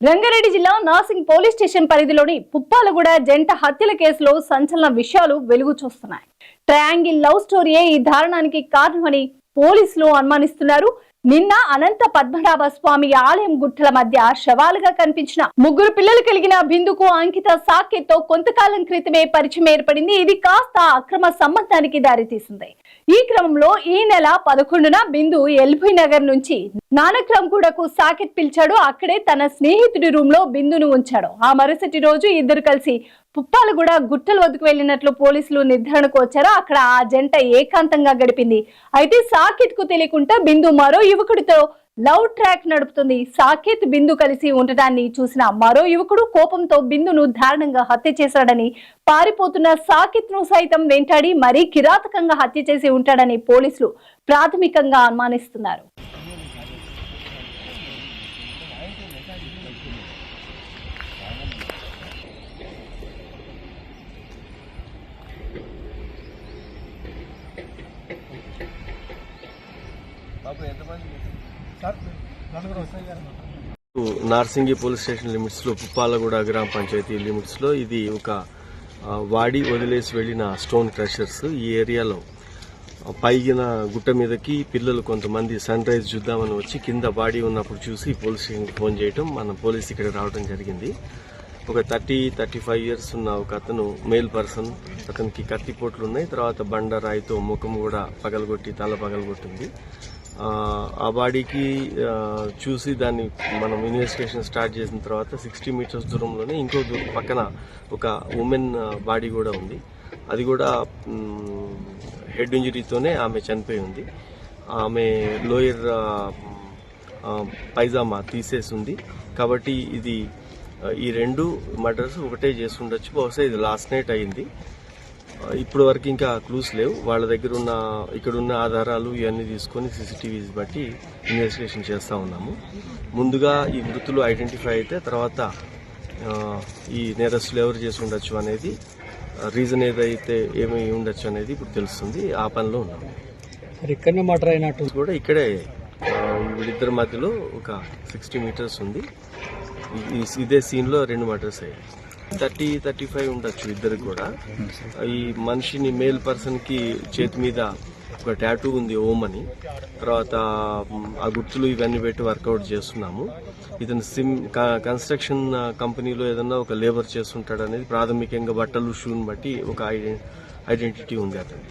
రంగారెడ్డి జిల్లా nursing police station పరిధిలోని పుప్పాలగూడ జంట హత్యల కేసులో సంచలన విషయాలు వెలుగు చూస్తున్నాయి. ట్రయాంగిల్ లవ్ స్టోరీయే ఈ దారుణానికి కారణమని పోలీసులు అనుమానిస్తున్నారు. నిన్న అనంత పద్మనాభ స్వామి ఆలయం గుట్టల మధ్య శవాలుగా కనిపించిన ముగ్గురు పిల్లలు కలిగిన బిందుకు అంకిత సాకేతో కొంతకాలం క్రితమే పరిచయం ఏర్పడింది. ఇది కాస్త అక్రమ సంబంధానికి దారితీసింది. ఈ క్రమంలో ఈ నెల పదకొండున బిందు ఎల్బీ నగర్ నుంచి నానక్రంగూడకు సాకెట్ పిలిచాడు. అక్కడే తన స్నేహితుడి రూమ్లో బిందును ఉంచాడు. ఆ మరుసటి రోజు ఇద్దరు కలిసి పుప్పాలు కూడా గుట్టలు వద్దకు వెళ్ళినట్లు పోలీసులు నిర్ధారణకు వచ్చారు అక్కడ ఆ జంట ఏకాంతంగా గడిపింది. అయితే సాకేత్కు తెలియకుండా బిందు మరో యువకుడితో లవ్ ట్రాక్ నడుపుతుంది. సాకేత్ బిందు కలిసి ఉండటాన్ని చూసిన మరో యువకుడు కోపంతో బిందును దారుణంగా హత్య చేశాడని పారిపోతున్న సాకేత్ను సైతం వెంటాడి మరీ కిరాతకంగా హత్య చేసి ఉంటాడని పోలీసులు ప్రాథమికంగా అనుమానిస్తున్నారు. నార్సింగి పోలీస్ స్టేషన్ లిమిట్స్లో పుప్పాలగూడ గ్రామ పంచాయతీ లిమిట్స్లో ఇది ఒక వాడి వదిలేసి వెళ్ళిన స్టోన్ క్రషర్స్ ఈ ఏరియాలో. పైగిన గుట్ట మీదకి పిల్లలు కొంతమంది సన్ రైజ్ చూద్దామని వచ్చి కింద బాడీ ఉన్నప్పుడు చూసి పోలీస్ స్టేషన్కి ఫోన్ చేయటం మన పోలీస్ ఇక్కడ రావడం జరిగింది. ఒక థర్టీ థర్టీ ఫైవ్ ఇయర్స్ ఉన్న ఒక అతను మేల్ పర్సన్ అతనికి కత్తిపోట్లు ఉన్నాయి తర్వాత బండ రాయితో ముఖం కూడా పగలగొట్టి తల పగలగొట్టింది. ఆ, బాడీకి చూసి దాన్ని మనం ఇన్వెస్టిగేషన్ స్టార్ట్ చేసిన తర్వాత సిక్స్టీ మీటర్స్ దూరంలోనే ఇంకో పక్కన ఒక ఉమెన్ బాడీ కూడా ఉంది. అది కూడా హెడ్ ఇంజరీతోనే ఆమె చనిపోయి ఉంది. ఆమె లోయర్ పైజామా తీసేసి ఉంది. కాబట్టి ఇది ఈ రెండు మర్డర్స్ ఒకటే చేసి ఉండొచ్చు బహుశా ఇది లాస్ట్ నైట్ అయింది. ఇప్పటి వరకు ఇంకా క్లూస్ లేవు. వాళ్ళ దగ్గర ఉన్న ఇక్కడ ఉన్న ఆధారాలు ఇవన్నీ తీసుకొని సీసీటీవీస్ బట్టి ఇన్వెస్టిగేషన్ చేస్తా ఉన్నాము. ముందుగా ఈ మృతులు ఐడెంటిఫై అయితే తర్వాత ఈ నేరస్తులు ఎవరు చేసి ఉండొచ్చు అనేది రీజన్ ఏదైతే ఏమి ఉండొచ్చు అనేది ఇప్పుడు తెలుస్తుంది. ఆ పనిలో ఉన్నాము. మరి ఇక్కడనే మర్డర్ అయినట్టు? కూడా ఇక్కడే వీళ్ళిద్దరి మధ్యలో ఒక సిక్స్టీ మీటర్స్ ఉంది. ఇదే సీన్లో రెండు మర్డర్స్ అయ్యాయి. థర్టీ థర్టీ ఫైవ్ ఉండొచ్చు ఇద్దరికి కూడా. ఈ మనిషిని మేల్ పర్సన్కి చేతి మీద ఒక టాటూ ఉంది ఓం అని తర్వాత ఆ గుర్తులు ఇవన్నీ పెట్టి వర్కౌట్ చేస్తున్నాము. ఇతను సిమ్ కన్స్ట్రక్షన్ కంపెనీలో ఏదన్నా ఒక లేబర్ చేస్తుంటాడు అనేది ప్రాథమికంగా బట్టలు షూని బట్టి ఒక ఐడెంటిటీ ఉంది అతను